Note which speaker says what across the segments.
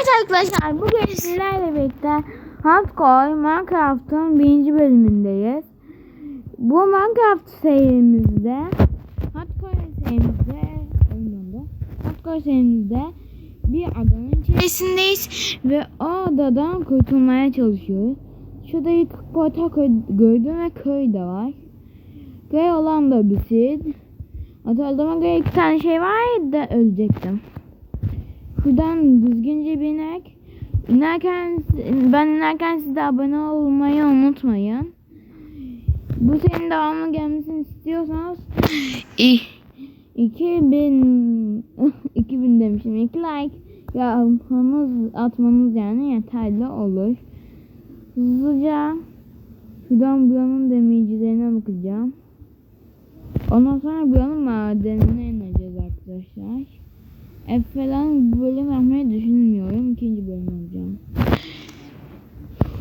Speaker 1: Evet arkadaşlar bugün sizlerle birlikte Hardcore Minecraft'ın birinci bölümündeyiz. Bu Minecraft serimizde Hardcore serimizde Hardcore serimizde bir adanın içerisindeyiz ve o adadan kurtulmaya çalışıyoruz. Şurada ilk portal gördüm ve köy de var. Köy olan da bitir. Hatırladığıma göre iki tane şey var da ölecektim. Şuradan düzgünce binerek inerken ben inerken siz de abone olmayı unutmayın. Bu senin devamlı gelmesini istiyorsanız i- 2000 2000 demişim. 2 like yapmanız atmanız yani yeterli olur. Hızlıca şuradan buranın demircilerine bakacağım. Ondan sonra buranın madenine ineceğiz arkadaşlar. F falan bölüm yapmayı düşünmüyorum. İkinci bölüm olacağım.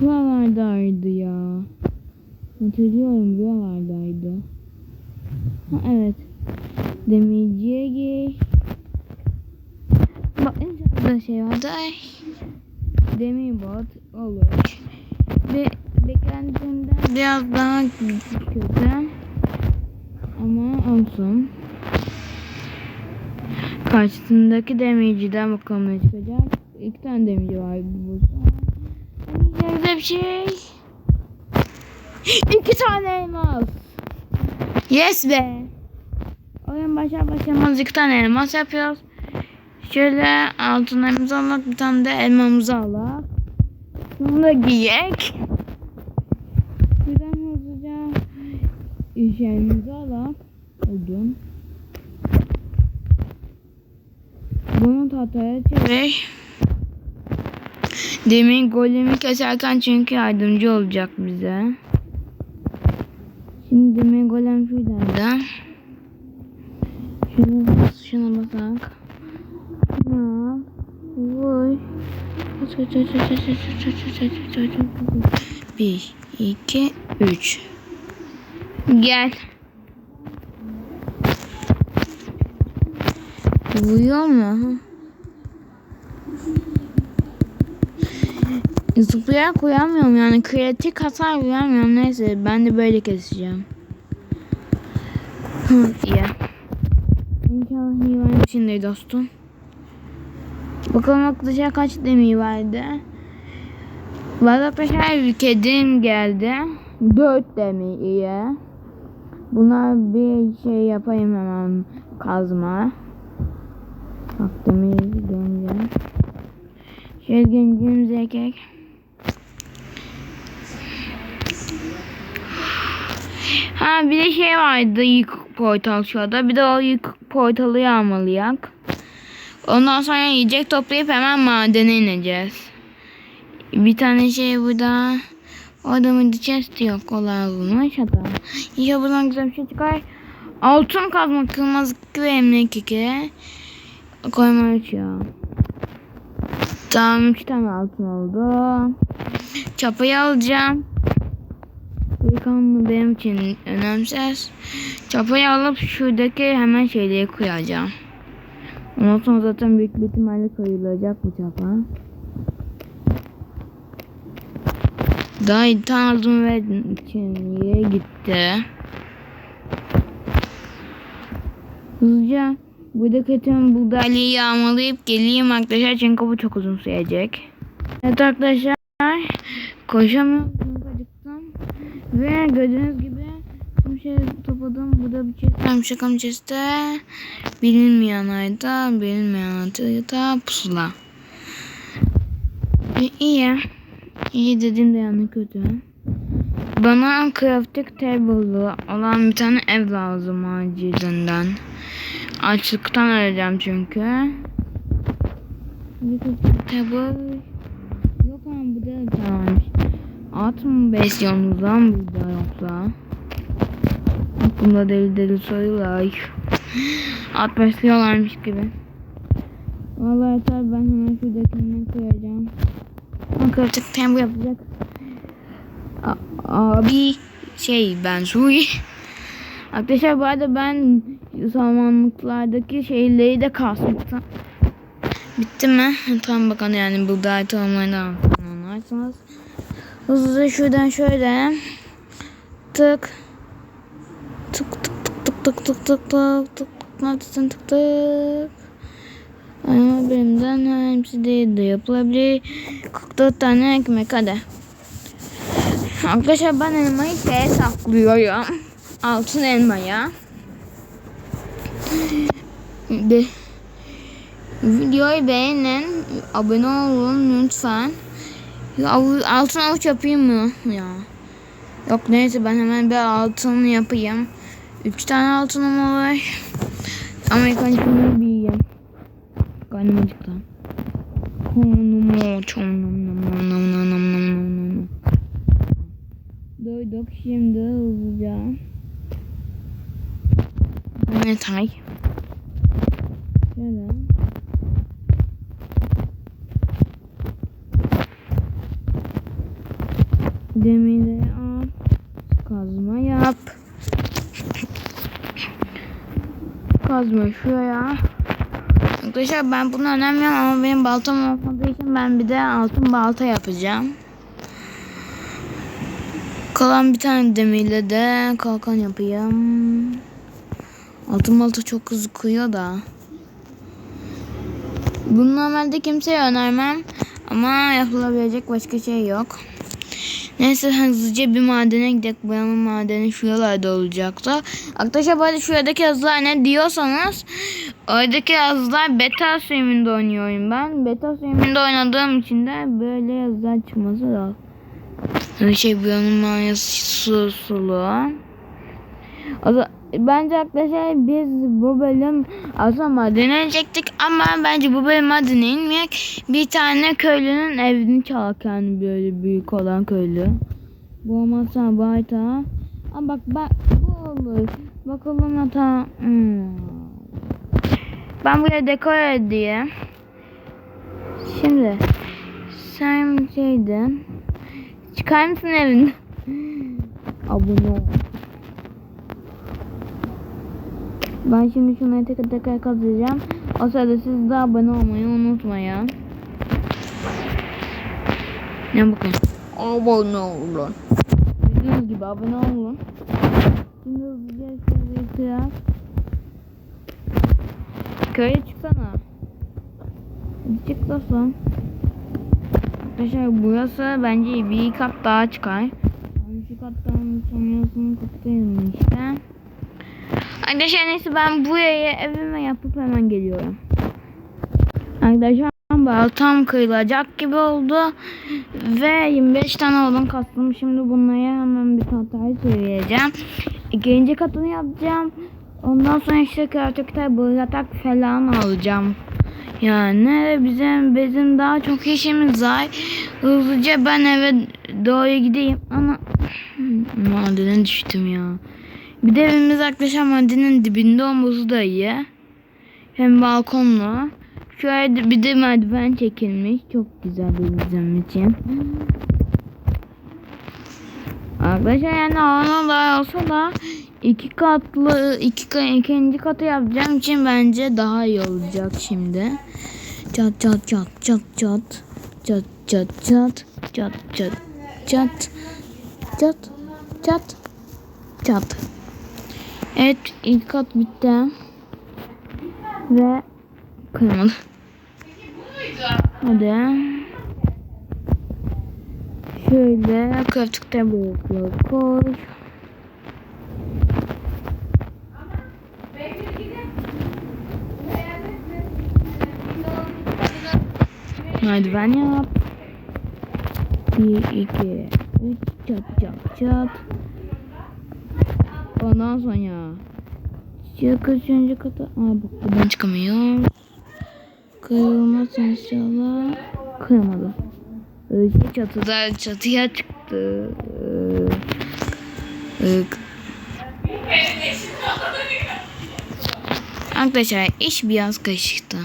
Speaker 1: Buralardaydı ya. Hatırlıyorum buralardaydı. Ha evet. Demirciye gir. Bak şurada şey vardı. Ay. Demir bot olur. Ve beklentinden biraz daha kötü. Ama olsun. Karşısındaki demirciden bakalım ne çıkacak. İki tane demirci var burada. Güzel bir şey. İki tane elmas. Yes be. Oyun başa başlamaz iki tane elmas yapıyoruz. Şöyle altınlarımızı alak bir tane de elmamızı alak. Bunu da giyek. Şuradan hızlıca şeyimizi alak. Odun. Bunu tahtaya çevir. Demin golemi keserken çünkü yardımcı olacak bize. Şimdi Megolem şuradaydı. Şunu bas, şuna basak. Ya, vay. Bir, iki, üç. Gel. Uyuyor mu? Zıplayarak uyamıyorum yani kritik hasar uyamıyorum neyse ben de böyle keseceğim. İyi. İnşallah iyi vermişindir dostum. Bakalım arkadaşlar kaç demir vardı. Valla arkadaşlar bir kedim geldi. Dört demir iyi. Buna bir şey yapayım hemen kazma. Bak demir döneceğim. Şöyle gencimiz erkek. Ha bir de şey vardı yıkık portal şurada. Bir de o yıkık portalı yağmalayak. Ondan sonra yiyecek toplayıp hemen madene ineceğiz. Bir tane şey burada. Orada mıydı chest yok. O lazımmış hatta. İnşallah buradan güzel bir şey çıkar. Altın kazma kırmızı ve emlak keke. Koyma açıyor. Tamam 3 tane altın oldu. Çapayı alacağım. Yıkanma benim için önemsiz. Çapayı alıp şuradaki hemen şeyleri koyacağım. Ondan sonra zaten büyük bir ihtimalle koyulacak bu çapa. Daha tane aldım ve yere gitti. Hızlıca buradaki tüm buğdayları yağmalayıp geleyim arkadaşlar çünkü bu çok uzun sürecek. Evet arkadaşlar koşamıyorum. Ve gördüğünüz gibi tüm şey topladım. Burada bir chest varmış şakam chest'te. Bilinmeyen ayda, bilinmeyen ayda pusula. E, iyi. İyi dediğim de yani kötü. Bana crafting table'lı olan bir tane ev lazım acilinden. Açlıktan öleceğim çünkü. Crafting table yok ama bu da. At mı besliyorsunuz lan burada yoksa? Aklımda deli deli sorular. At besliyorlarmış gibi. Vallahi yeter ben hemen şuradakinden koyacağım. Crafting table yapacak. A- abi şey ben Suri. Arkadaşlar bu arada ben samanlıklardaki şeyleri de kasmıştım. Bitti mi? Tamam bakalım yani bu dahil olmayı anlarsınız. Hızlıca şuradan şöyle tık tık tık tık tık tık tık tık tık tık neredesin tık tık ama birinden hepsi değil de yapılabilir 44 tane ekmek hadi arkadaşlar ben elmayı şeye saklıyorum altın elmaya de videoyu beğenin abone olun lütfen Av, altın avuç yapayım mı ya? Yok neyse ben hemen bir altın yapayım. Üç tane altınım var. Amerikan çiftliğini bir yiyeyim. Karnım acıktı. Konumu çoğunum. Doyduk şimdi hızlıca. Ne tay? Şöyle. Demiri al. Kazma yap. Kazma şuraya. Arkadaşlar ben bunu önemliyorum ama benim baltam olmadığı için ben bir de altın balta yapacağım. Kalan bir tane demirle de kalkan yapayım. Altın balta çok hızlı kıyıyor da. Bunu normalde kimseye önermem. Ama yapılabilecek başka şey yok. Neyse hızlıca bir madene gidelim. Buranın madeni şuralarda olacaktı. Arkadaşlar böyle şuradaki yazılar ne diyorsanız oradaki yazılar beta sürümünde oynuyorum ben. Beta sürümünde oynadığım için de böyle yazılar çıkması lazım. Şey buranın manyası su sulu. O da, bence arkadaşlar biz bu bölüm aslında madene inecektik ama bence bu bölüm madene inmeyek. Bir tane köylünün evini çalarken böyle büyük olan köylü. Bu olmazsa bu hata. Ama bak bak bu olur. Bakalım hata. Hmm. Ben buraya dekor edeyim. Şimdi sen şeydin. Çıkar mısın evin? Abone ol. Ben şimdi şunları tekrar tekrar kazacağım. O sırada siz de abone olmayı unutmayın. Ne bakın. Abone olun. Dediğiniz gibi abone olun. Şimdi hızlıca kırar. Köye çıksana. Hadi çık dostum. Arkadaşlar burası bence bir kat daha çıkar. Yani şu kattan sonrasını kattayım işte. Arkadaşlar neyse ben burayı evime yapıp hemen geliyorum. Arkadaşlar baltam kırılacak gibi oldu. Ve 25 tane odun kastım. Şimdi bunları hemen bir tahtaya çevireceğim. İkinci katını yapacağım. Ondan sonra işte kıyafetler yatak falan alacağım. Yani bizim bizim daha çok işimiz var. Hızlıca ben eve doğru gideyim. Ana madene düştüm ya. Bir de evimiz arkadaşlar madenin dibinde olması da iyi. Hem balkonlu. Şöyle bir de merdiven çekilmiş. Çok güzel bir bizim için. Arkadaşlar yani alana da olsa da iki katlı iki ikinci katı yapacağım için bence daha iyi olacak şimdi. Çat çat çat çat çat çat çat çat çat çat çat çat çat çat. Evet ilk kat bitti. Ve kırmadı. Hadi. Şöyle koltukta blokları koy. Merdiven yap. Bir, iki, üç, çat çat çat. Ondan sonra çık üçüncü kata. Aa bak buradan çıkamıyor. Kırılmaz inşallah. Kırmadı. Öyle çatıda çatıya çıktı. Ee, Arkadaşlar iş biraz karışıktı.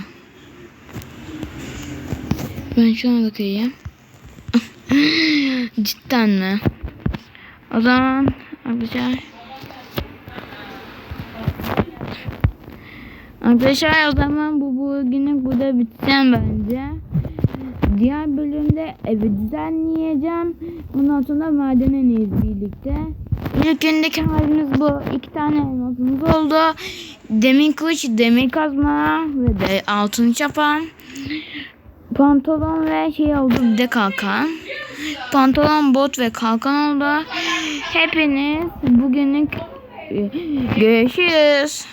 Speaker 1: Ben şuna bakayım. Cidden mi? O zaman arkadaşlar Arkadaşlar o zaman bu bugünlük burada biteceğim bence. Diğer bölümde evi düzenleyeceğim. Ondan sonra madene ineyiz birlikte. İlk gündeki halimiz bu. İki tane elmasımız oldu. Demir kılıç, demir kazma ve de altın çapa. Pantolon ve şey oldu bir de kalkan. Pantolon, bot ve kalkan oldu. Hepiniz bugünlük e, görüşürüz.